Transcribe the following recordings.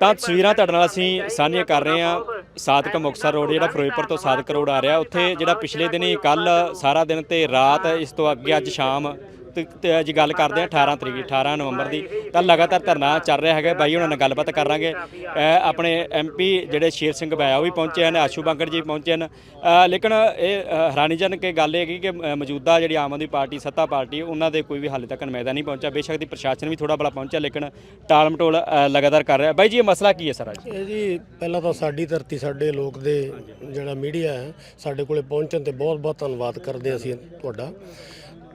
ਤਾਂ ਤਸਵੀਰਾਂ ਤੁਹਾਡੇ ਨਾਲ ਅਸੀਂ ਸਾਂਝੀਆਂ ਕਰ ਰਹੇ ਹਾਂ। ਸਾਦਕ ਮੁਕਤਸਰ ਰੋਡ, ਜਿਹੜਾ ਫਿਰੋਜ਼ਪੁਰ ਤੋਂ ਸਾਦਕ ਰੋਡ ਆ ਰਿਹਾ। ਉੱਥੇ ਜਿਹੜਾ ਪਿਛਲੇ ਦਿਨੀ ਕੱਲ ਸਾਰਾ ਦਿਨ ਤੇ ਰਾਤ, ਇਸ ਤੋਂ ਅੱਗੇ ਅੱਜ ਸ਼ਾਮ ਤੇ- ਅੱਜ ਗੱਲ ਕਰਦੇ ਹਾਂ 18 ਤਰੀਕ 18 ਨਵੰਬਰ ਦੀ। ਤਾਂ ਲਗਾਤਾਰ ਧਰਨਾ ਚੱਲ ਰਿਹਾ ਹੈਗਾ। ਬਾਈ ਉਹਨਾਂ ਨਾਲ ਗੱਲਬਾਤ ਕਰਾਂਗੇ। ਅ, ਆਪਣੇ ਐਮਪੀ ਜਿਹੜੇ ਸ਼ੇਰ ਸਿੰਘ ਬਾਇਆ ਵੀ ਪਹੁੰਚੇ ਹਨ ਆਸ਼ੂ ਬਾਂਗੜ ਜੀ ਪਹੁੰਚੇ ਹਨ। ਲੇਕਿਨ ਇਹ ਅ, ਹੈਰਾਨੀਜਨਕ ਇਹ ਗੱਲ ਇਹ ਹੈਗੀ ਕਿ ਮੌਜੂਦਾ ਜਿਹੜੀ ਆਮ ਆਦਮੀ ਪਾਰਟੀ ਸੱਤਾ ਪਾਰਟੀ ਉਹਨਾਂ ਦੇ ਕੋਈ ਵੀ ਹਾਲੇ ਤੱਕ ਨੁਮਾਇੰਦਾ ਨਹੀਂ ਪਹੁੰਚਿਆ। ਬੇਸ਼ੱਕ ਦੀ ਪ੍ਰਸ਼ਾਸਨ ਵੀ ਥੋੜਾ ਬੜਾ ਪਹੁੰਚਿਆ ਲੇਕਿਨ ਟਾਲ ਮਟੋਲ ਲਗਾਤਾਰ ਕਰ ਰਿਹਾ। ਬਾਈ ਜੀ ਇਹ ਮਸਲਾ ਕੀ ਹੈ ਸਰ ਜੀ ਇਹ ਜੀ ਪਹਿਲਾਂ ਤਾਂ ਸਾਡੀ ਧਰਤੀ ਸਾਡੇ ਲੋਕ ਦੇ ਜਿਹੜਾ ਮੀਡੀਆ ਹੈ ਸਾਡੇ ਕੋਲੇ ਪਹੁੰਚਣ ਤੇ ਬਹੁਤ ਬਹੁਤ ਧੰਨਵਾਦ ਕਰਦੇ ਅਸੀਂ ਤੁਹਾਡਾ।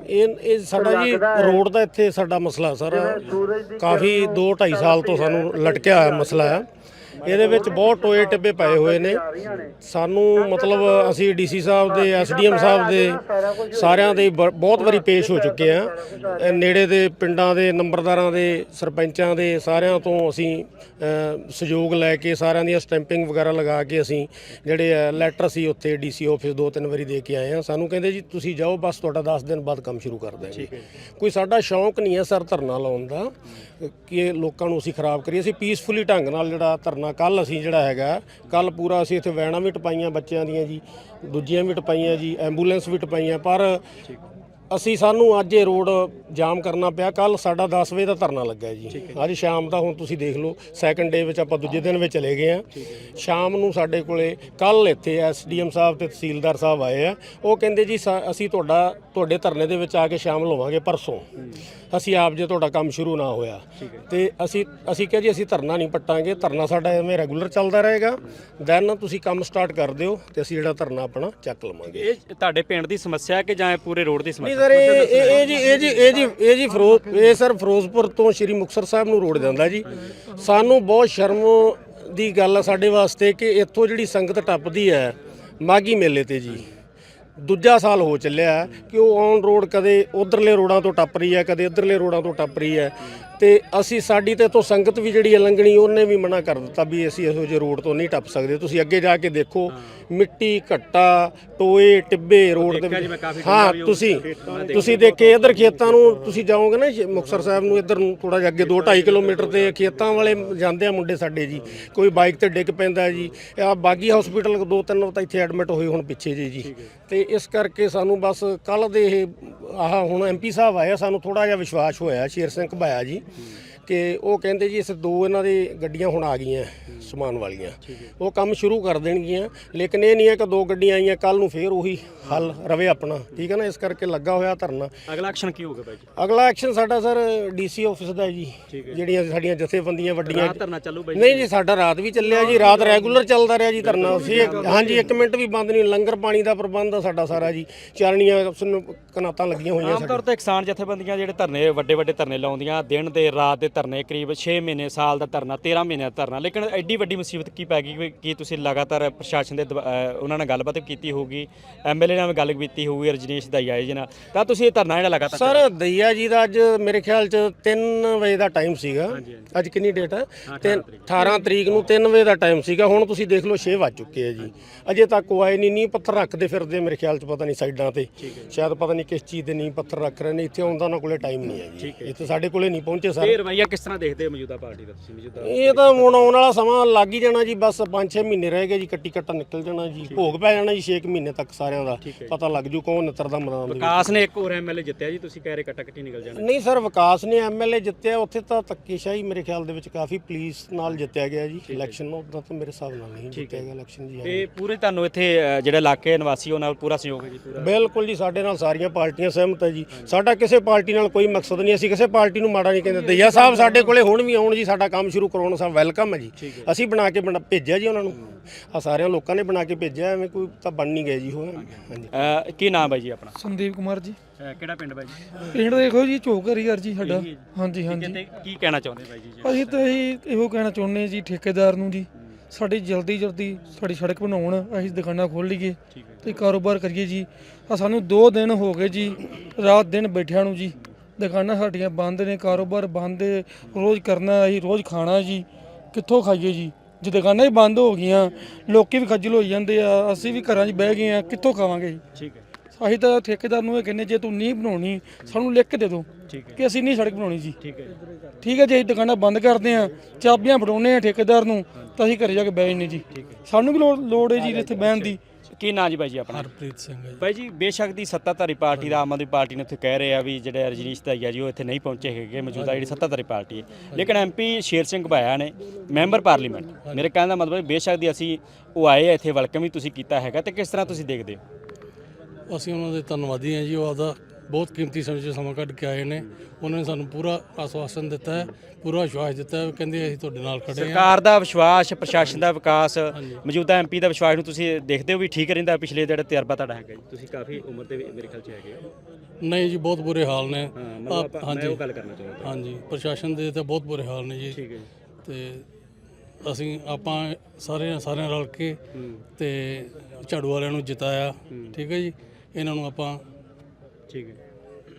ਇਹ ਇਹ ਸਾਡਾ ਜੀ ਰੋਡ ਦਾ ਇੱਥੇ ਸਾਡਾ ਮਸਲਾ ਸਰ। ਕਾਫੀ 2 2.5 ਸਾਲ ਤੋਂ ਸਾਨੂੰ ਲਟਕਿਆ ਹੋਇਆ ਮਸਲਾ ਹੈ। ਇਹਦੇ ਵਿੱਚ ਬਹੁਤ ਟੋਏ ਟਿੱਬੇ ਪਏ ਹੋਏ ਨੇ। ਸਾਨੂੰ ਮਤਲਬ ਅਸੀਂ ਡੀਸੀ ਸਾਹਿਬ ਦੇ ਐਸਡੀਐਮ ਸਾਹਿਬ ਦੇ ਸਾਰਿਆਂ ਦੇ ਬਹੁਤ ਵਾਰੀ ਪੇਸ਼ ਹੋ ਚੁੱਕੇ ਆ ਨੇੜੇ ਦੇ ਪਿੰਡਾਂ ਦੇ ਨੰਬਰਦਾਰਾਂ ਦੇ ਸਰਪੰਚਾਂ ਦੇ ਸਾਰਿਆਂ ਤੋਂ ਅਸੀਂ ਸਹਿਯੋਗ ਲੈ ਕੇ ਸਾਰਿਆਂ ਦੀਆਂ ਸਟੈਂਪਿੰਗ ਵਗੈਰਾ ਲਗਾ ਕੇ ਅਸੀਂ ਜਿਹੜੇ ਲੈਟਰ ਸੀ ਉੱਥੇ ਡੀਸੀ ਆਫਿਸ ਦੋ ਤਿੰਨ ਵਾਰੀ ਦੇ ਕੇ ਆਏ ਆ ਸਾਨੂੰ ਕਹਿੰਦੇ ਜੀ ਤੁਸੀਂ ਜਾਓ ਬਸ ਤੁਹਾਡਾ 10 ਦਿਨ ਬਾਅਦ ਕੰਮ ਸ਼ੁਰੂ ਕਰ ਦਾਂਗੇ ਕੋਈ ਸਾਡਾ ਸ਼ੌਂਕ ਨਹੀਂ ਹੈ ਸਰ ਧਰਨਾ ਲਾਉਣ ਦਾ ਕਿ ਲੋਕਾਂ ਨੂੰ ਅਸੀਂ ਖਰਾਬ ਕਰੀਏ। ਅਸੀਂ ਪੀਸਫੁਲੀ ਢੰਗ ਨਾਲ ਜਿਹੜਾ ਧਰਨਾ ਕੱਲ ਅਸੀਂ ਜਿਹੜਾ ਹੈਗਾ ਕੱਲ ਪੂਰਾ ਅਸੀਂ ਇੱਥੇ ਵੈਨਾਂ ਵੀ ਟਪਾਈਆਂ ਬੱਚਿਆਂ ਦੀਆਂ ਜੀ ਦੂਜੀਆਂ ਵੀ ਟਪਾਈਆਂ ਜੀ ਐਂਬੂਲੈਂਸ ਵੀ ਟਪਾਈਆਂ। ਪਰ ਅਸੀਂ ਸਾਨੂੰ ਅੱਜ ਇਹ ਰੋਡ ਜਾਮ ਕਰਨਾ ਪਿਆ ਕੱਲ ਸਾਡਾ 10 ਵਜੇ ਦਾ ਧਰਨਾ ਲੱਗਾ ਜੀ। ਅੱਜ ਸ਼ਾਮ ਦਾ ਹੁਣ ਤੁਸੀਂ ਦੇਖ ਲਓ ਸੈਕੰਡ ਡੇ ਵਿੱਚ ਆਪਾਂ ਦੂਜੇ ਦਿਨ ਵਿੱਚ ਚਲੇ ਗਏ ਆ ਸ਼ਾਮ ਨੂੰ ਸਾਡੇ ਕੋਲੇ ਕੱਲ ਇੱਥੇ ਐਸਡੀਐਮ ਸਾਹਿਬ ਤੇ ਤਹਿਸੀਲਦਾਰ ਸਾਹਿਬ ਆਏ ਆ। ਉਹ ਕਹਿੰਦੇ ਜੀ ਅਸੀਂ ਤੁਹਾਡਾ ਤੁਹਾਡੇ ਧਰਨੇ ਦੇ ਵਿੱਚ ਆ ਕੇ ਸ਼ਾਮਲ ਹੋਵਾਂਗੇ ਪਰਸੋਂ। ਅਸੀਂ ਆਪ ਜੇ ਤੁਹਾਡਾ ਕੰਮ ਸ਼ੁਰੂ ਨਾ ਹੋਇਆ ਤੇ ਅਸੀਂ ਅਸੀਂ ਕਿਹਾ ਜੀ ਅਸੀਂ ਧਰਨਾ ਨਹੀਂ ਪੱਟਾਂਗੇ ਧਰਨਾ ਸਾਡਾ ਐਵੇਂ ਰੈਗੂਲਰ ਚੱਲਦਾ ਰਹੇਗਾ। ਦੈਨ ਤੁਸੀਂ ਕੰਮ ਸਟਾਰਟ ਕਰ ਦਿਓ ਤੇ ਅਸੀਂ ਜਿਹੜਾ ਧਰਨਾ ਆਪਣਾ ਚੱਕ ਲਵਾਂਗੇ। ਇਹ ਤੁਹਾਡੇ ਪਿੰਡ ਦੀ ਸਮੱਸਿਆ ਹੈ ਕਿ ਜਾਂ ਪੂਰੇ ਰੋਡ ਦੀ ਨਹੀਂ ਸਮੱਸਿਆ? ਸਰ ਇਹ ਇਹ ਜੀ ਇਹ ਜੀ ਇਹ ਜੀ ਇਹ ਜੀ ਫਿਰੋਜ਼ ਇਹ ਸਰ ਫਿਰੋਜ਼ਪੁਰ ਤੋਂ ਸ਼੍ਰੀ ਮੁਕਤਸਰ ਸਾਹਿਬ ਨੂੰ ਰੋਡ ਜਾਂਦਾ ਜੀ। ਸਾਨੂੰ ਬਹੁਤ ਸ਼ਰਮ ਦੀ ਗੱਲ ਆ ਸਾਡੇ ਵਾਸਤੇ ਕਿ ਇੱਥੋਂ ਜਿਹੜੀ ਸੰਗਤ ਟੱਪਦੀ ਹੈ ਮਾਗੀ ਮੇਲੇ ਤੇ ਜੀ। ਦੂਜਾ ਸਾਲ ਹੋ ਚੱਲਿਆ ਕਿ ਉਹ ਔਨ ਰੋਡ ਕਦੇ ਉਧਰਲੇ ਰੋਡਾਂ ਤੋਂ ਟੱਪ ਰਹੀ ਹੈ, ਕਦੇ ਇਧਰਲੇ ਰੋਡਾਂ ਤੋਂ ਟੱਪ ਰਹੀ ਹੈ। ਤੇ ਅਸੀਂ ਸਾਡੀ ਤੇ ਤੋਂ ਸੰਗਤ ਵੀ ਜਿਹੜੀ ਹੈ ਲੰਘਣੀ ਉਹਨੇ ਵੀ ਮਨਾ ਕਰ ਦਿੱਤਾ ਵੀ ਅਸੀਂ ਇਹੋ ਜਿਹੇ ਰੋਡ ਤੋਂ ਨਹੀਂ ਟੱਪ ਸਕਦੇ। ਤੁਸੀਂ ਅੱਗੇ ਜਾ ਕੇ ਦੇਖੋ ਮਿੱਟੀ ਘੱਟਾ ਟੋਏ ਟਿੱਬੇ ਰੋਡ ਦੇ ਹਾਂ ਤੁਸੀਂ ਤੁਸੀਂ ਦੇਖੇ ਇਧਰ ਖੇਤਾਂ ਨੂੰ ਤੁਸੀਂ ਜਾਓਗੇ ਨਾ ਮੁਕਤਸਰ ਸਾਹਿਬ ਨੂੰ ਇਧਰ ਨੂੰ ਥੋੜਾ ਜਿਹਾ ਅੱਗੇ 2.5 ਕਿਲੋਮੀਟਰ ਤੇ ਖੇਤਾਂ ਵਾਲੇ ਜਾਂਦੇ ਆ ਮੁੰਡੇ ਸਾਡੇ ਜੀ। ਕੋਈ ਬਾਈਕ ਤੇ ਡਿੱਗ ਪੈਂਦਾ ਜੀ। ਆ ਬਾਗੀ ਹਸਪੀਟਲ ਦੋ ਤਿੰਨ ਤਾਂ ਇੱਥੇ ਐਡਮਿਟ ਹੋਏ ਹੁਣ ਪਿੱਛੇ ਜੀ। ਜੀ ਤੇ ਇਸ ਕਰਕੇ ਸਾਨੂੰ ਬਸ ਕੱਲ ਦੇ ਇਹ ਆਹ ਹੁਣ ਐਮਪੀ ਸਾਹਿਬ ਆਏ ਆ, ਸਾਨੂੰ ਥੋੜਾ ਜਿਹਾ ਵਿਸ਼ਵਾਸ ਹੋਇਆ ਸ਼ੇਰ ਸਿੰਘ ਘਬਾਇਆ ਜੀ। Yeah. ਕਿ ਉਹ ਕਹਿੰਦੇ ਜੀ ਇਸ ਦੋ ਇਹਨਾਂ ਦੀ ਗੱਡੀਆਂ ਹੁਣ ਆ ਗਈਆਂ ਸਮਾਨ ਵਾਲੀਆਂ। ਉਹ ਕੰਮ ਸ਼ੁਰੂ ਕਰ ਦੇਣਗੀਆਂ ਲੇਕਿਨ ਇਹ ਨਹੀਂ ਹੈ ਕਿ ਦੋ ਗੱਡੀਆਂ ਆਈਆਂ ਕੱਲ ਨੂੰ ਫੇਰ ਉਹੀ ਹੱਲ ਰਵੇ ਆਪਣਾ। ਠੀਕ ਹੈ ਨਾ? ਇਸ ਕਰਕੇ ਲੱਗਾ ਹੋਇਆ ਧਰਨਾ। ਅਗਲਾ ਐਕਸ਼ਨ ਕੀ ਹੋਊਗਾ ਬਾਈ ਜੀ? ਅਗਲਾ ਐਕਸ਼ਨ ਸਾਡਾ ਸਰ ਡੀਸੀ ਆਫਿਸ ਦਾ ਹੈ ਜੀ। ਜਿਹੜੀਆਂ ਸਾਡੀਆਂ ਜਥੇਬੰਦੀਆਂ ਵੱਡੀਆਂ ਰਾਤ ਧਰਨਾ ਚੱਲੂ ਬਾਈ ਨਹੀਂ ਜੀ ਸਾਡਾ ਰਾਤ ਵੀ ਚੱਲਿਆ ਜੀ। ਰਾਤ ਰੈਗੂਲਰ ਚੱਲਦਾ ਰਿਹਾ ਜੀ ਧਰਨਾ। ਅਸੀਂ ਇੱਕ- ਹਾਂਜੀ ਇੱਕ ਮਿੰਟ ਵੀ ਬੰਦ ਨਹੀਂ ਲੰਗਰ ਪਾਣੀ ਦਾ ਪ੍ਰਬੰਧ ਆ ਸਾਡਾ ਸਾਰਾ ਜੀ। ਚਾਰਣੀਆਂ ਸਾਨੂੰ ਕਨਾਤਾਂ ਲੱਗੀਆਂ ਹੋਈਆਂ ਆਮ ਤੌਰ ਤੇ ਕਿਸਾਨ ਜਥੇਬੰਦੀਆਂ ਜਿਹੜੇ ਧਰਨੇ ਵੱਡੇ ਵੱਡੇ ਧਰਨੇ ਲਾਉਂਦੀਆਂ ਦਿਨ ਦੇ ਰਾਤ ਦੇ ਧਰਨੇ ਕਰੀਬ 6 ਮਹੀਨੇ ਸਾਲ ਦਾ ਧਰਨਾ 13 ਮਹੀਨੇ ਦਾ ਧਰਨਾ। ਲੇਕਿਨ ਐਡੀ ਵੱਡੀ ਮੁਸੀਬਤ ਕੀ ਪੈ ਗਈ? ਕਿ- ਤੁਸੀਂ ਲਗਾਤਾਰ ਪ੍ਰਸ਼ਾਸਨ ਦੇ ਦਬਾ- ਅਹ ਉਹਨਾਂ ਨਾਲ ਗੱਲਬਾਤ ਕੀਤੀ ਹੋਊਗੀ? ਐਮਐਲਏ ਨਾਲ ਵੀ ਗੱਲ ਕੀਤੀ ਹੋਊਗੀ ਰਜਨੀਸ਼ ਦਾਈ ਆਏ ਜੀ ਨਾਲ। ਤਾਂ ਤੁਸੀਂ ਇਹ ਧਰਨਾ ਜਿਹੜਾ ਲਗਾਤਾਰ ਸਰ ਦਈਆ ਜੀ ਦਾ ਅੱਜ ਮੇਰੇ ਖਿਆਲ ਚ 3 ਵਜੇ ਦਾ ਟਾਈਮ ਸੀਗਾ। ਅੱਜ ਕਿੰਨੀ ਡੇਟ ਹੈ ਤਿੰਨ- 18 ਤਰੀਕ ਨੂੰ 3 ਵਜੇ ਦਾ ਟਾਈਮ ਸੀਗਾ। ਹੁਣ ਤੁਸੀਂ ਦੇਖ ਲਓ 6 ਵੱਜ ਚੁੱਕੇ ਆ ਜੀ। ਅਜੇ ਤੱਕ ਉਹ ਆਏ ਨਹੀਂ ਨਹੀਂ ਪੱਥਰ ਰੱਖਦੇ ਫਿਰਦੇ ਮੇਰੇ ਖਿਆਲ ਚ ਪਤਾ ਨਹੀਂ ਸਾਈਡਾਂ ਤੇ। ਸ਼ਾਇਦ ਪਤਾ ਨਹੀਂ ਕਿਸ ਚੀਜ਼ ਦੇ ਨਹੀਂ ਪੱਥਰ ਰੱਖ ਰਹੇ ਨੇ। ਇੱਥੇ ਆਉਂਦਾ ਉਹਨਾਂ ਕੋਲੇ ਟਾਈਮ ਨਹੀਂ ਹੈ ਜੀ। ਇੱਥੇ ਸਾਡੇ ਕੋਲੇ ਨਹੀਂ ਪਹੁੰਚੇ ਸਰ। ਇਹ ਰਵਈਆ ਕਿਸ ਤਰ੍ਹਾਂ ਦੇਖਦੇ ਹੋ ਮੌਜੂਦਾ ਪਾਰਟੀ ਦਾ ਤੁਸੀਂ ਮੌਜੂਦਾ ਇਹ ਤਾਂ ਹੁਣ ਆਉਣ ਵਾਲਾ ਸਮਾਂ ਲੱਗ ਹੀ ਜਾਣਾ ਜੀ ਬਸ 5-6 ਮਹੀਨੇ ਰਹਿ ਗਏ ਜੀ ਕੱਟੀ ਕੱਟਾ ਨਿਕਲ ਜਾਣਾ ਜੀ ਭੋਗ ਪੈ ਜਾਣਾ ਜੀ 6 ਮਹੀਨੇ ਤੱਕ ਸਾਰਿਆਂ ਦਾ ਪਤਾ ਲੱਗ ਜੂ ਕੌਣ ਮੈਦਾਨ ਦੇ ਵਿੱਚ। ਵਿਕਾਸ ਨੇ ਇੱਕ ਹੋਰ ਐਮਐਲਏ ਜਿੱਤਿਆ ਜੀ ਤੁਸੀਂ ਕਹਿ ਰਹੇ ਕੱਟਾ ਕੱਟੀ ਨਿਕਲ ਜਾਣਾ। ਨਹੀਂ ਸਰ ਵਿਕਾਸ ਨੇ ਐਮਐਲਏ ਜਿੱਤਿਆ ਉੱਥੇ ਤਾਂ ਧੱਕੇਸ਼ਾਹੀ ਮੇਰੇ ਖਿਆਲ ਦੇ ਵਿੱਚ ਕਾਫੀ ਪੁਲਿਸ ਨਾਲ ਜਿੱਤਿਆ ਗਿਆ ਜੀ ਇਲੈਕਸ਼ਨ ਉਹਦਾ ਤਾਂ ਮੇਰੇ ਹਿਸਾਬ ਨਾਲ ਨਹੀਂ ਜਿੱਤਿਆ ਗਿਆ ਇਲੈਕਸ਼ਨ ਜੀ ਤੇ ਪੂਰੇ ਤੁਹਾਨੂੰ ਇੱਥੇ ਜਿਹੜੇ ਇਲਾਕੇ ਨਿਵਾਸੀ ਉਹਨਾਂ ਨਾਲ ਪੂਰਾ ਸਹਿਯੋਗ ਹੈ ਜੀ ਪੂਰਾ। ਬਿਲਕੁਲ ਜੀ ਸਾਡੇ ਨਾਲ ਸਾਰੀਆਂ ਪਾਰਟੀਆਂ ਸਹਿਮਤ ਹੈ ਜੀ। ਸਾਡਾ ਕਿਸੇ ਪਾਰਟੀ ਨਾਲ ਕੋਈ ਮਕਸਦ ਨਹੀਂ ਅਸੀਂ ਕਿਸੇ ਪਾਰਟੀ ਨੂੰ ਮਾੜਾ ਨਹੀਂ ਕਹਿੰਦੇ ਦਈਆ ਸਾਹਿਬ ਸਾਡੇ ਕੋਲੇ ਹੁਣ ਵੀ ਆਉਣ ਜੀ ਸਾਡਾ ਕੰਮ ਸ਼ੁਰੂ ਕਰਾਉਣ ਸਭ ਵੈਲਕਮ ਹੈ ਜੀ। ਅਸੀਂ ਬਣਾ ਕੇ ਬਣਾ- ਭੇਜਿਆ ਜੀ ਉਹਨਾਂ ਨੂੰ। ਆ ਸਾਰਿਆਂ ਲੋਕਾਂ ਨੇ ਬਣਾ ਕੇ ਭੇਜਿਆ ਐਵੇਂ ਕੋਈ ਤਾਂ ਬਣ ਨਹੀਂ ਗਏ ਜੀ ਉਹ। ਹਾਂਜੀ। ਅਹ, ਕੀ ਨਾਮ ਹੈ ਜੀ ਆਪਣਾ? ਸੰਦੀਪ ਕੁਮਾਰ ਜੀ। ਅਹ, ਕਿਹੜਾ ਪਿੰਡ ਬਾਈ ਜੀ? ਪਿੰਡ ਦੇਖੋ ਜੀ ਝੋਕਰ ਯਾਰ ਜੀ ਸਾਡਾ। ਹਾਂਜੀ ਹਾਂਜੀ। ਤੇ ਕੀ ਕਹਿਣਾ ਚਾਹੁੰਦੇ ਬਾਈ ਜੀ ਅਸੀਂ ਤਾਂ ਇਹੀ ਇਹੋ ਕਹਿਣਾ ਚਾਹੁੰਦੇ ਹਾਂ ਜੀ ਠੇਕੇਦਾਰ ਨੂੰ ਜੀ। ਸਾਡੀ ਜਲਦੀ ਜਲਦੀ ਸਾਡੀ ਸੜਕ ਬਣਾਉਣ ਅਸੀਂ ਦੁਕਾਨਾਂ ਖੋਲ ਲਈਏ ਤੇ ਕਾਰੋਬਾਰ ਕਰੀਏ ਜੀ। ਆ ਸਾਨੂੰ 2 ਦਿਨ ਹੋ ਗਏ ਜੀ ਰਾਤ ਦਿਨ ਬੈਠਿਆਂ ਨੂੰ ਜੀ। ਦੁਕਾਨਾਂ ਸਾਡੀਆਂ ਬੰਦ ਨੇ ਕਾਰੋਬਾਰ ਬੰਦ ਹੈ ਰੋਜ਼ ਕਰਨਾ ਅਸੀਂ ਰੋਜ਼ ਖਾਣਾ ਜੀ ਕਿੱਥੋਂ ਖਾਈਏ ਜੀ? ਜੇ ਦੁਕਾਨਾਂ ਹੀ ਬੰਦ ਹੋ ਗਈਆਂ ਲੋਕੀ ਵੀ ਖੱਜਲ ਹੋਈ ਜਾਂਦੇ ਆ ਅਸੀਂ ਵੀ ਘਰਾਂ 'ਚ ਬਹਿ ਗਏ ਆ ਕਿੱਥੋਂ ਖਾਵਾਂਗੇ ਜੀ? ਠੀਕ ਹੈ। ਅਸੀਂ ਤਾਂ ਠੇਕੇਦਾਰ ਨੂੰ ਇਹ ਕਹਿੰਦੇ ਜੇ ਤੂੰ ਨਹੀਂ ਬਣਾਉਣੀ ਸਾਨੂੰ ਲਿਖ ਕੇ ਦੇ ਦਿਓ ਹੈ। ਕਿ ਅਸੀਂ ਨਹੀਂ ਸੜਕ ਬਣਾਉਣੀ ਜੀ। ਠੀਕ ਹੈ ਠੀਕ ਹੈ ਜੇ ਅਸੀਂ ਦੁਕਾਨਾਂ ਬੰਦ ਕਰਦੇ ਆ ਚਾਬੀਆਂ ਫੜਾਉਨੇ ਆ ਠੇਕੇਦਾਰ ਨੂੰ ਤਾਂ ਅਸੀਂ ਘਰੇ ਜਾ ਕੇ ਬਹਿ ਜੰਨੇ ਜੀ। ਸਾਨੂੰ ਵੀ ਲੋੜ ਹੈ ਜੀ ਇੱਥੇ ਬਹਿਣ ਦੀ। ਕੀ ਨਾਂ ਜੀ ਬਾਈ ਜੀ ਆਪਣਾ? ਹਰਪ੍ਰੀਤ ਸਿੰਘ ਹੈ ਬਾਈ ਜੀ ਬੇਸ਼ੱਕ ਦੀ ਸੱਤਾਧਾਰੀ ਪਾਰਟੀ ਦਾ ਆਮ ਆਦਮੀ ਪਾਰਟੀ ਨੇ ਉੱਥੇ ਕਹਿ ਰਹੇ ਆ ਵੀ ਜਿਹੜੇ ਰਜਨੀਸ਼ ਦਈਆ ਜੀ ਉਹ ਇੱਥੇ ਨਹੀਂ ਪਹੁੰਚੇ ਹੈਗੇ ਮੌਜੂਦਾ ਜਿਹੜੀ ਸੱਤਾਧਾਰੀ ਪਾਰਟੀ ਹੈ। ਲੇਕਿਨ ਐਮਪੀ ਸ਼ੇਰ ਸਿੰਘ ਭਾਇਆ ਨੇ ਮੈਂਬਰ ਪਾਰਲੀਮੈਂਟ ਮੇਰੇ ਕਹਿਣ ਦਾ ਮਤਲਬ ਹੈ ਬੇਸ਼ੱਕ ਦੀ ਅਸੀਂ ਉਹ ਆਏ ਆ ਇੱਥੇ ਵੈਲਕਮ ਵੀ ਤੁਸੀਂ ਕੀਤਾ ਹੈਗਾ ਤੇ ਕਿਸ ਤਰ੍ਹਾਂ ਤੁਸੀਂ ਦੇਖਦੇ ਹੋ? ਅਸੀਂ ਉਹਨਾਂ ਦੇ ਧੰਨਵਾਦੀ ਹਾਂ ਜੀ ਉਹ ਆਦਾ ਬਹੁਤ ਕੀਮਤੀ ਸਮੇਂ 'ਚ ਸਮਾਂ ਕੱਢ ਕੇ ਆਏ ਨੇ। ਉਹਨਾਂ ਨੇ ਸਾਨੂੰ ਪੂਰਾ ਆਸਵਾਸਨ ਦਿੱਤਾ ਹੈ ਪੂਰਾ ਵਿਸ਼ਵਾਸ ਦਿੱਤਾ ਹੈ ਕਹਿੰਦੇ ਅਸੀਂ ਤੁਹਾਡੇ ਨਾਲ ਖੜੇ ਹਾਂ। ਸਰਕਾਰ ਦਾ ਵਿਸ਼ਵਾਸ ਪ੍ਰਸ਼ਾਸਨ ਦਾ ਵਿਕਾਸ ਮੌਜੂਦਾ ਐਮਪੀ ਦਾ ਵਿਸ਼ਵਾਸ ਨੂੰ ਤੁਸੀਂ ਦੇਖਦੇ ਹੋ ਵੀ ਠੀਕ ਰਹਿੰਦਾ ਪਿਛਲੇ ਜਿਹੜਾ ਤਜਰਬਾ ਤੁਹਾਡਾ ਹੈਗਾ ਜੀ? ਤੁਸੀਂ ਕਾਫੀ ਉਮਰ ਦੇ ਵੀ ਮੇਰੇ ਖਿਆਲ 'ਚ ਹੈਗੇ ਹੋ। ਨਹੀਂ ਜੀ ਬਹੁਤ ਬੁਰੇ ਹਾਲ ਨੇ। ਹਾਂ ਮਤਲਬ ਆਪ- ਆਪਾਂ ਮੈਂ ਉਹ ਗੱਲ ਕਰਨਾ ਚਾਹੁੰਦਾ। ਹਾਂਜੀ ਪ੍ਰਸ਼ਾਸਨ ਦੇ ਤਾਂ ਬਹੁਤ ਬੁਰੇ ਹਾਲ ਨੇ ਜੀ। ਠੀਕ ਹੈ ਜੀ। ਤੇ ਅਸੀਂ ਆਪਾਂ ਸਾਰੇ ਸਾਰਿਆਂ ਰਲ ਕੇ ਤੇ ਝਾੜੂ ਵਾਲਿਆਂ ਨੂੰ ਜਿਤਾਇਆ। ਠੀਕ ਹੈ ਜੀ। ਇਹਨਾਂ ਨੂੰ ਆਪਾਂ ਠੀਕ ਹੈ।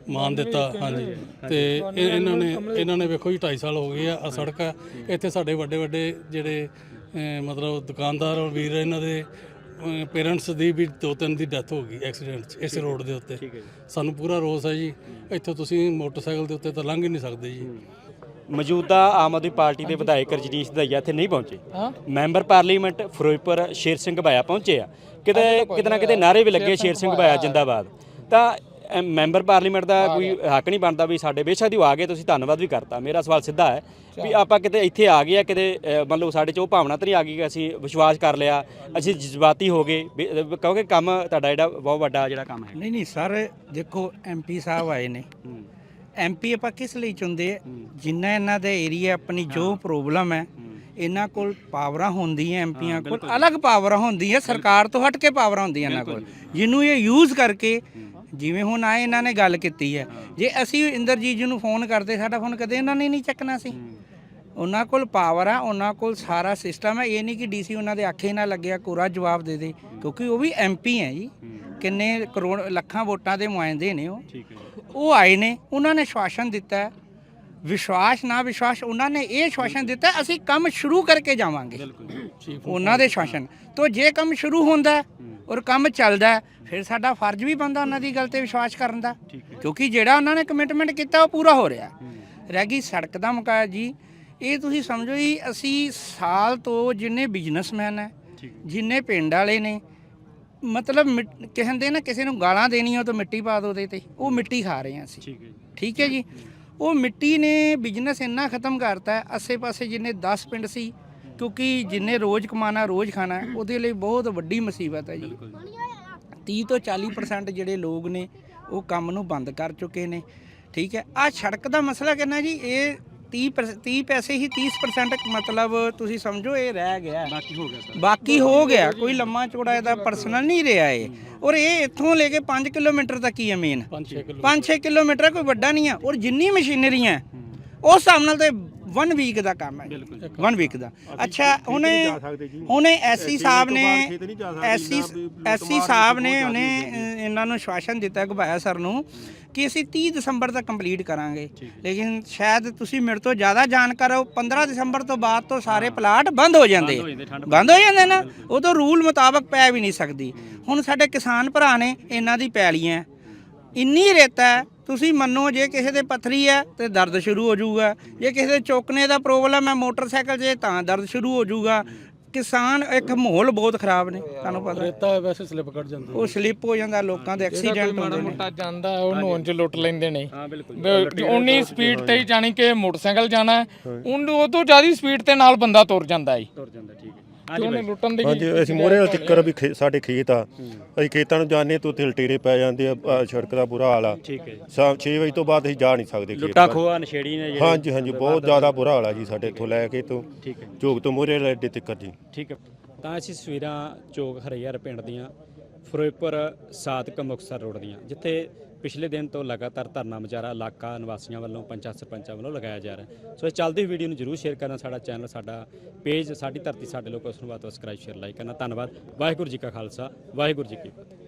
ਮਾਨ ਦਿੱਤਾ ਹਾਂਜੀ। ਤੇ ਇਹ- ਇਹਨਾਂ ਨੇ ਇਹਨਾਂ ਨੇ ਵੇਖੋ ਜੀ 2.5 ਸਾਲ ਹੋ ਗਏ ਆ ਆ ਸੜਕ ਆ। ਇੱਥੇ ਸਾਡੇ ਵੱਡੇ ਵੱਡੇ ਜਿਹੜੇ ਅਹ, ਮਤਲਬ ਦੁਕਾਨਦਾਰ ਔਰ ਵੀਰ ਇਹਨਾਂ ਦੇ ਪੇਰੈਂਟਸ ਦੀ ਵੀ ਦੋ ਤਿੰਨ ਦੀ ਡੈਥ ਹੋ ਗਈ ਐਕਸੀਡੈਂਟ 'ਚ ਇਸ ਰੋਡ ਦੇ ਉੱਤੇ। ਸਾਨੂੰ ਪੂਰਾ ਰੋਸ ਹੈ ਜੀ। ਇੱਥੋਂ ਤੁਸੀਂ ਮੋਟਰਸਾਈਕਲ ਦੇ ਉੱਤੇ ਤਾਂ ਲੰਘ ਹੀ ਨਹੀਂ ਸਕਦੇ ਜੀ। ਮੌਜੂਦਾ ਆਮ ਆਦਮੀ ਪਾਰਟੀ ਦੇ ਵਿਧਾਇਕ ਰਜਨੀਸ਼ ਦਈਆ ਇੱਥੇ ਨਹੀਂ ਪਹੁੰਚੇ। ਮੈਂਬਰ ਪਾਰਲੀਮੈਂਟ ਫਿਰੋਜ਼ਪੁਰ ਸ਼ੇਰ ਸਿੰਘ ਭਾਇਆ ਪਹੁੰਚੇ ਆ। ਕਿਤੇ ਕਿਤੇ ਨਾ ਕਿਤੇ ਨਾਰੇ ਵੀ ਲੱਗੇ ਸ਼ੇਰ ਸਿੰਘ ਭਾਇਆ ਜਿੰਦਾਬਾਦ। ਤਾਂ ਮੈਂਬਰ ਪਾਰਲੀਮੈਂਟ ਦਾ ਕੋਈ ਹੱਕ ਨਹੀਂ ਬਣਦਾ ਵੀ ਸਾਡੇ ਬੇਸ਼ੱਕ ਦੀ ਉਹ ਆ ਗਏ ਤੁਸੀਂ ਧੰਨਵਾਦ ਵੀ ਕਰਤਾ। ਮੇਰਾ ਸਵਾਲ ਸਿੱਧਾ ਹੈ ਵੀ ਆਪਾਂ ਕਿਤੇ ਇੱਥੇ ਆ ਗਏ ਆ ਕਿਤੇ ਲਓ ਸਾਡੇ ਚ ਉਹ ਭਾਵਨਾ ਤਾਂ ਨਹੀਂ ਆ ਗਈ ਕਿ ਅਸੀਂ ਵਿਸ਼ਵਾਸ ਕਰ ਲਿਆ ਅਸੀਂ ਜਜ਼ਬਾਤੀ ਹੋ ਗਏ ਕਿਉਂਕਿ ਕੰਮ ਤੁਹਾਡਾ ਜਿਹੜਾ ਬਹੁਤ ਵੱਡਾ ਜਿਹੜਾ ਕੰਮ ਹੈ। ਨਹੀਂ ਨਹੀਂ ਸਰ ਦੇਖੋ ਐਮਪੀ ਸਾਹਿਬ ਆਏ ਨੇ। ਐਮਪੀ ਆਪਾਂ ਕਿਸ ਲਈ ਚੁਣਦੇ ਆ? ਜਿੰਨਾ ਇਹਨਾਂ ਦਾ ਏਰੀਆ ਆਪਣੀ ਜੋ ਪ੍ਰੋਬਲਮ ਹੈ ਇਹਨਾਂ ਕੋਲ ਪਾਵਰਾਂ ਹੁੰਦੀਆਂ ਐਮਪੀਆਂ ਕੋਲ। ਅਲੱਗ ਪਾਵਰਾਂ ਹੁੰਦੀਆਂ ਸਰਕਾਰ ਤੋਂ ਹਟ ਕੇ ਪਾਵਰਾਂ ਹੁੰਦੀਆਂ ਇਹਨਾਂ ਕੋਲ। ਜਿਹਨੂੰ ਇਹ ਯੂਜ਼ ਕਰਕੇ ਜਿਵੇਂ ਹੁਣ ਆਏ ਇਹਨਾਂ ਨੇ ਗੱਲ ਕੀਤੀ ਹੈ। ਜੇ ਅਸੀਂ ਇੰਦਰਜੀਤ ਜੀ ਨੂੰ ਫੋਨ ਕਰਦੇ ਸਾਡਾ ਫੋਨ ਕਦੇ ਇਹਨਾਂ ਨੇ ਨਹੀਂ ਚੱਕਣਾ ਸੀ। ਉਹਨਾਂ ਕੋਲ ਪਾਵਰ ਆ ਉਹਨਾਂ ਕੋਲ ਸਾਰਾ ਸਿਸਟਮ ਹੈ ਇਹ ਨਹੀਂ ਕਿ ਡੀਸੀ ਉਹਨਾਂ ਦੇ ਆਖੇ ਨਾਲ ਲੱਗਿਆ ਕੋਰਾ ਜਵਾਬ ਦੇ ਦੇ ਕਿਉਂਕਿ ਉਹ ਵੀ ਐਮਪੀ ਹੈ ਜੀ। ਕਿੰਨੇ ਕਰੋੜ ਲੱਖਾਂ ਵੋਟਾਂ ਦੇ ਨੁਮਾਇੰਦੇ ਨੇ ਉਹ। ਠੀਕ ਹੈ ਉਹ ਆਏ ਨੇ ਉਹਨਾਂ ਨੇ ਸ਼ਵਾਸਨ ਦਿੱਤਾ ਹੈ। ਵਿਸ਼ਵਾਸ ਨਾ ਵਿਸ਼ਵਾਸ ਉਹਨਾਂ ਨੇ ਇਹ ਸ਼ਵਾਸਨ ਦਿੱਤਾ ਹੈ, ਅਸੀਂ ਕੰਮ ਸ਼ੁਰੂ ਕਰਕੇ ਜਾਵਾਂਗੇ। ਉਹਨਾਂ ਦੇ ਸ਼ਾਸਨ ਤੋਂ ਜੇ ਕੰਮ ਸ਼ੁਰੂ ਹੁੰਦਾ ਔਰ ਕੰਮ ਚੱਲਦਾ ਫਿਰ ਸਾਡਾ ਫਰਜ਼ ਵੀ ਬਣਦਾ ਉਹਨਾਂ ਦੀ ਗੱਲ ਤੇ ਵਿਸ਼ਵਾਸ ਕਰਨ ਦਾ। ਕਿਉਂਕਿ ਜਿਹੜਾ ਉਹਨਾਂ ਨੇ ਕਮਿਟਮੈਂਟ ਕੀਤਾ ਉਹ ਪੂਰਾ ਹੋ ਰਿਹਾ। ਰਹਿ ਗਈ ਸੜਕ ਦਾ ਮੁਕਾ ਜੀ। ਇਹ ਤੁਸੀਂ ਸਮਝੋ ਜੀ ਅਸੀਂ ਸਾਲ ਤੋਂ ਜਿੰਨੇ ਬਿਜ਼ਨਸਮੈਨ ਹੈ ਜਿੰਨੇ ਪਿੰਡ ਵਾਲੇ ਨੇ ਮਤਲਬ ਕਹਿੰਦੇ ਨਾ ਕਿਸੇ ਨੂੰ ਗਾਲਾਂ ਦੇਣੀਆਂ ਤਾਂ ਮਿੱਟੀ ਪਾ ਦੋ ਉਹਦੇ ਤੇ ਉਹ ਮਿੱਟੀ ਖਾ ਰਹੇ ਹਾਂ ਅਸੀਂ। ਠੀਕ ਹੈ ਜੀ। ਉਹ ਮਿੱਟੀ ਨੇ ਬਿਜ਼ਨਸ ਇੰਨਾ ਖਤਮ ਕਰਤਾ ਆਸੇ-ਪਾਸੇ ਜਿੰਨੇ 10 ਪਿੰਡ ਸੀ ਕਿਉਂਕਿ ਜਿੰਨੇ ਰੋਜ਼ ਕਮਾਣਾ ਰੋਜ਼ ਖਾਣਾ ਉਹਦੇ ਲਈ ਬਹੁਤ ਵੱਡੀ ਮੁਸੀਬਤ ਹੈ ਜੀ। 30 ਤੋਂ 40% ਜਿਹੜੇ ਲੋਕ ਨੇ ਉਹ ਕੰਮ ਨੂੰ ਬੰਦ ਕਰ ਚੁੱਕੇ ਨੇ ਠੀਕ ਹੈ? ਆ ਸੜਕ ਦਾ ਮਸਲਾ ਕਿੰਨਾ ਜੀ? ਇਹ 30 ਪਰ- 30 ਪੈਸੇ ਹੀ 30% ਮਤਲਬ ਤੁਸੀਂ ਸਮਝੋ ਇਹ ਰਹਿ ਗਿਆ। ਬਾਕੀ ਹੋ ਗਿਆ ਸਰ। ਬਾਕੀ ਹੋ ਗਿਆ ਕੋਈ ਲੰਮਾ ਚੌੜਾ ਇਹਦਾ ਪਰਸਨਲ ਨਹੀਂ ਰਿਹਾ ਇਹ। ਔਰ ਇਹ ਇੱਥੋਂ ਲੈ ਕੇ 5 ਕਿਲੋਮੀਟਰ ਤੱਕ ਹੀ ਹੈ ਮੇਨ 5-6 ਕਿਲੋ 5-6 ਕਿਲੋਮੀਟਰ ਕੋਈ ਵੱਡਾ ਨਹੀਂ ਆ ਔਰ ਜਿੰਨੀ ਮਸ਼ੀਨਰੀ ਹੈ। ਉਸ ਹਿਸਾਬ ਨਾਲ ਤੇ 1 ਵੀਕ ਦਾ ਕੰਮ ਹੈ 1 ਵੀਕ ਦਾ। ਅੱਛਾ ਉਹਨੇ ਉਹਨੇ ਐਸਸੀ ਸਾਹਿਬ ਨੇ ਐਸਸੀ ਐਸਸੀ ਸਾਹਿਬ ਨੇ ਉਹਨੇ ਇਹਨਾਂ ਨੂੰ ਸ਼ਾਸਨ ਦਿੱਤਾ ਘਬਾਇਆ ਸਰ ਨੂੰ ਕਿ ਅਸੀਂ 30 ਦਸੰਬਰ ਤੱਕ ਕੰਪਲੀਟ ਕਰਾਂਗੇ। ਲੇਕਿਨ ਸ਼ਾਇਦ ਤੁਸੀਂ ਮੇਰੇ ਤੋਂ ਜ਼ਿਆਦਾ ਜਾਣਕਾਰ ਹੋ 15 ਦਸੰਬਰ ਤੋਂ ਬਾਅਦ ਤੋਂ ਸਾਰੇ ਪਲਾਟ ਬੰਦ ਹੋ ਜਾਂਦੇ। ਬੰਦ ਹੋ ਜਾਂਦੇ ਨਾ। ਉਹ ਤਾਂ ਰੂਲ ਮੁਤਾਬਕ ਪੈ ਵੀ ਨਹੀਂ ਸਕਦੀ। ਹੁਣ ਸਾਡੇ ਕਿਸਾਨ ਭਰਾ ਨੇ ਇਹਨਾਂ ਦੀ ਪੈਲੀਆਂ। ਇੰਨੀ ਰੇਤਾ ਤੁਸੀਂ ਮੰਨੋ ਜੇ ਕਿਸੇ ਦੇ ਪੱਥਰੀ ਹੈ ਤੇ ਦਰਦ ਸ਼ੁਰੂ ਹੋ ਜਾਊਗਾ। ਜੇ ਕਿਸੇ ਦੇ ਚੋਕਨੇ ਦਾ ਪ੍ਰੋਬਲਮ ਹੈ ਮੋਟਰਸਾਈਕਲ 'ਤੇ ਤਾਂ ਦਰਦ ਸ਼ੁਰੂ ਹੋ ਜਾਊਗਾ। ਕਿਸਾਨ ਇੱਕ ਮਾਹੌਲ ਬਹੁਤ ਖਰਾਬ ਨੇ ਤੁਹਾਨੂੰ ਪਤਾ। ਰੇਤਾ ਵੈਸੇ ਸਲਿੱਪ ਕੱਢ ਜਾਂਦੇ। ਉਹ ਸਲਿੱਪ ਹੋ ਜਾਂਦਾ ਲੋਕਾਂ ਦੇ ਐਕਸੀਡੈਂਟ ਹੁੰਦੇ ਨੇ। ਮੋਟਾ ਜਾਂਦਾ ਉਹਨੂੰ ਉਂਝ ਲੁੱਟ ਲੈਂਦੇ ਨੇ। ਹਾਂ ਬਿਲਕੁਲ। ਉਨੀ ਸਪੀਡ ਤੇ ਹੀ ਜਾਣੀ ਕਿ ਮੋਟਰਸਾਈਕਲ ਜਾਣਾ ਉਹਨੂੰ ਉਹ ਤੋਂ ਜ਼ਿਆਦਾ ਸਪੀਡ ਤੇ ਨਾਲ ਬੰਦਾ ਤੁਰ ਜਾਂਦਾ ਹੈ ਤੁਰ ਜਾਂਦਾ ਉਹਨੇ ਲੁੱਟਣ ਦੀ ਹਾਂਜੀ ਅਸੀਂ ਮੋਰੇ ਵਾਲ ਤਿੱਕਰ ਵੀ ਖੇ- ਸਾਡੇ ਖੇਤ ਆ। ਅਸੀਂ ਖੇਤਾਂ ਨੂੰ ਜਾਂਦੇ ਤੋਂ ਉੱਥੇ ਲਟੇਰੇ ਪੈ ਜਾਂਦੇ ਆ ਆਹ ਸੜਕ ਦਾ ਬੁਰਾ ਹਾਲ ਆ। ਠੀਕ ਹੈ ਸ਼ਾਮ 6 ਵਜੇ ਤੋਂ ਬਾਅਦ ਅਸੀਂ ਜਾ ਨਹੀਂ ਸਕਦੇ ਖੇਤ ਲੁੱਟਾ ਖੋਆ ਨਸ਼ੇੜੀ ਨੇ ਜਿਹੜੇ ਹਾਂਜੀ ਹਾਂਜੀ ਬਹੁਤ ਜ਼ਿਆਦਾ ਬੁਰਾ ਹਾਲ ਆ ਜੀ ਸਾਡੇ ਇੱਥੋਂ ਲੈ ਕੇ ਤੋਂ। ਠੀਕ ਹੈ। ਝੋਕ ਤੋਂ ਮੋਰੇ ਵਾਲੇ ਅੱਡੇ ਤਿੱਕਰ ਜੀ। ਠੀਕ ਹੈ। ਤਾਂ ਅਸੀਂ ਤਸਵੀਰਾਂ ਚੋਕ ਹਰਈਆਰ ਪਿੰਡ ਦੀਆਂ ਫਿਰੋਜ਼ਪੁਰ ਸਾਦਕ ਮੁਕਤਸਰ ਰੋਡ ਦੀਆਂ ਜਿੱਥੇ ਪਿਛਲੇ ਦਿਨ ਤੋਂ ਲਗਾਤਾਰ ਧਰਨਾ ਮੁਜ਼ਾਹਰਾ ਇਲਾਕਾ ਨਿਵਾਸੀਆਂ ਵੱਲੋਂ, ਪੰਚਾਇਤ ਸਰਪੰਚਾਂ ਵੱਲੋਂ ਲਗਾਇਆ ਜਾ ਰਿਹਾ ਹੈ। ਸੋ ਇਹ ਚੱਲਦੀ ਵੀਡੀਓ ਨੂੰ ਜਰੂਰ ਸ਼ੇਅਰ ਕਰਨਾ, ਸਾਡਾ ਚੈਨਲ, ਸਾਡਾ ਪੇਜ, ਸਾਡੀ ਧਰਤੀ ਸਾਡੇ ਲੋਕ ਉਸ ਨੂੰ ਬਾਤ ਸਬਸਕ੍ਰਾਈਬ ਸ਼ੇਅਰ ਲਾਈਕ ਕਰਨਾ। ਧੰਨਵਾਦ। ਵਾਹਿਗੁਰੂ ਜੀ ਕਾ ਖਾਲਸਾ, ਵਾਹਿਗੁਰੂ ਜੀ ਕੀ ਫਤਿਹ।